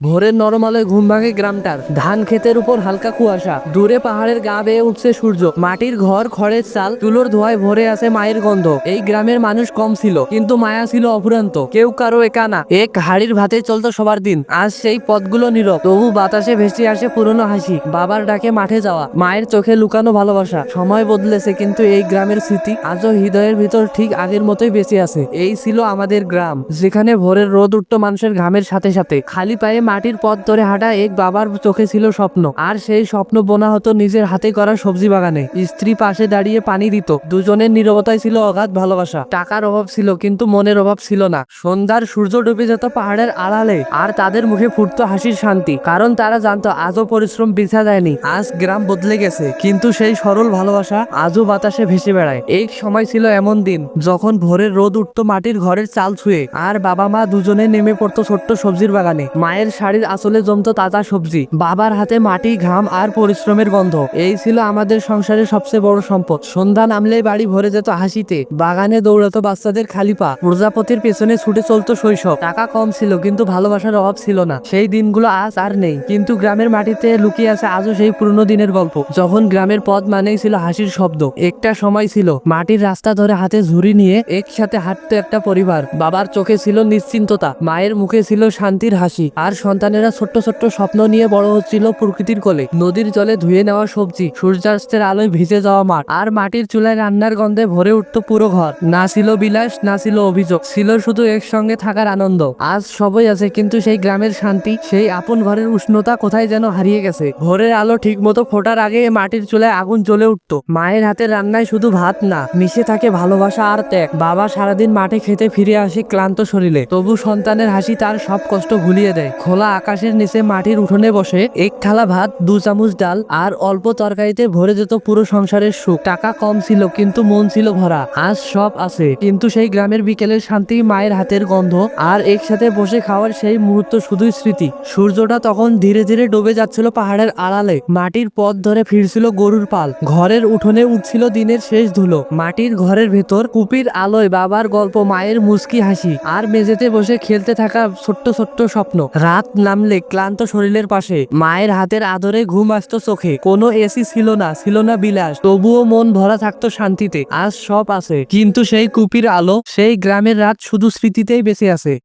ভোরের নরম আলোয় ঘুম ভাঙে গ্রামটার। ধান ক্ষেতের উপর হালকা কুয়াশা। দূরে পাহাড়ের গা বেয়ে উঠছে সূর্য। মাটির ঘর, খড়ের চাল, তুলোর ধোয়ায় ভরে আছে মায়ের গন্ধ। এই গ্রামের মানুষ কম ছিল, কিন্তু মায়া ছিল অফুরান্ত। কেউ কারও একা না। এক হাড়ির ভাতে চলতো সবার দিন। আজ সেই পথগুলো নীরব। তবু বাতাসে ভেসে আসে পুরনো হাসি। বাবার ডাকে মাঠে যাওয়া। মায়ের চোখে লুকানো ভালোবাসা। সময় বদলেছে, কিন্তু এই গ্রামের স্মৃতি আজও হৃদয়ের ভিতর ঠিক আগের মতোই বেঁচে আছে। এই ছিল আমাদের গ্রাম, যেখানে ভোরের রোদ উঠতো মানুষের ঘামের সাথে সাথে। খালি পায়ে মাটির পথ ধরে হাঁটা এক বাবার চোখে ছিল স্বপ্ন। আর সেই স্বপ্ন বোনা হতো নিজের হাতে করা সবজি বাগানে। স্ত্রী পাশে দাঁড়িয়ে পানি দিত। দুজনের নীরবতায় ছিল অগাধ ভালোবাসা। টাকার অভাব ছিল, কিন্তু মনের অভাব ছিল না। সন্ধ্যার সূর্য ডুবে যেত পাহাড়ের আড়ালে। আর তাদের মুখে ফুটতো হাসির শান্তি। কারণ তারা জানতো, আজও পরিশ্রম বিছা যায়নি। আজ গ্রাম বদলে গেছে। কিন্তু সেই সরল ভালোবাসা আজও বাতাসে ভেসে বেড়ায়। এই সময় ছিল এমন দিন, যখন ভোরের রোদ উঠতো মাটির ঘরের চাল ছুঁয়ে। আর বাবা মা দুজনে নেমে পড়তো ছোট্ট সবজির বাগানে। মায়ের শাড়ির আঁচলে জমতো তাজা সবজি, বাবার হাতে মাটি, ঘাম আর পরিশ্রমের গন্ধ। এই ছিল আমাদের সংসারের সবচেয়ে বড় সম্পদ। সন্ধ্যা নামলেই বাড়ি ভরে যেত হাসিতে। বাগানে দৌড়াতো বাচ্চাদের খালি পা। প্রজাপতির পেছনে ছুটে চলতো শৈশব। টাকা কম ছিল, কিন্তু ভালোবাসার অভাব ছিল না। সেই দিনগুলো আজ আর নেই। কিন্তু গ্রামের মাটিতে লুকিয়ে আছে আজও সেই পুরনো দিনের গল্প। যখন গ্রামের পথ মানেই ছিল হাসির শব্দ। একটা সময় ছিল, মাটির রাস্তা ধরে হাতে ঝুড়ি নিয়ে একসাথে হাঁটতো একটা পরিবার। বাবার চোখে ছিল নিশ্চিন্ততা। মায়ের মুখে ছিল শান্তির হাসি। আর সন্তানেরা ছোট্ট ছোট্ট স্বপ্ন নিয়ে বড় হচ্ছিল প্রকৃতির কোলে। নদীর জলে ধুয়ে নেওয়া সবজি, সূর্যাস্তের আলোয় ভিজে যাওয়া মাঠ, আর মাটির চুলায় রান্নার গন্ধে ভরে উঠতো পুরো ঘর। না ছিল বিলাস, না ছিল অভিযোগ, ছিল শুধু একসঙ্গে থাকার আনন্দ। আজ সবই আছে, কিন্তু সেই গ্রামের শান্তি, সেই আপন ঘরের উষ্ণতা কোথায় যেন হারিয়ে গেছে। ভোরের আলো ঠিক মতো ফোটার আগে মাটির চুলায় আগুন জ্বলে উঠতো। মায়ের হাতের রান্নায় শুধু ভাত না, মিশে থাকে ভালোবাসা আর ত্যাগ। বাবা সারাদিন মাঠে খেতে ফিরে আসে ক্লান্ত শরীরে, তবু সন্তানের হাসি তার সব কষ্ট ভুলিয়ে দেয়। খোলা আকাশের নিচে মাটির উঠোনে বসে, এক থালা ভাত, দু চামচ ডাল আর অল্প তরকারিতে ভরে যেত পুরো সংসারের সুখ। টাকা কম ছিল, কিন্তু মন ছিল ভরা। আজ সব আছে, কিন্তু সেই গ্রামের বিকেলের শান্তি মায়ের হাতের গন্ধ আর একসাথে বসে খাওয়ার সেই মুহূর্ত শুধুই স্মৃতি। সূর্যটা তখন ধীরে ধীরে ডুবে যাচ্ছিল পাহাড়ের আড়ালে। মাটির পথ ধরে ফিরছিল গরুর পাল। ঘরের উঠোনে উঠছিল দিনের শেষ ধুলো। মাটির ঘরের ভেতর কুপির আলোয় বাবার গল্প, মায়ের মুস্কি হাসি আর মেঝেতে বসে খেলতে থাকা ছোট্ট ছোট্ট স্বপ্ন। রাত নামলে ক্লান্ত শরীরের পাশে। মায়ের হাতের আদরে ঘুম আসত চোখে। কোনো এসি ছিল না ছিল না বিলাস। তবুও মন ভরা থাকতো শান্তিতে। আজ সব আছে। কিন্তু সেই কুপির আলো, সেই গ্রামের রাত শুধু স্মৃতিতেই বেঁচে আছে।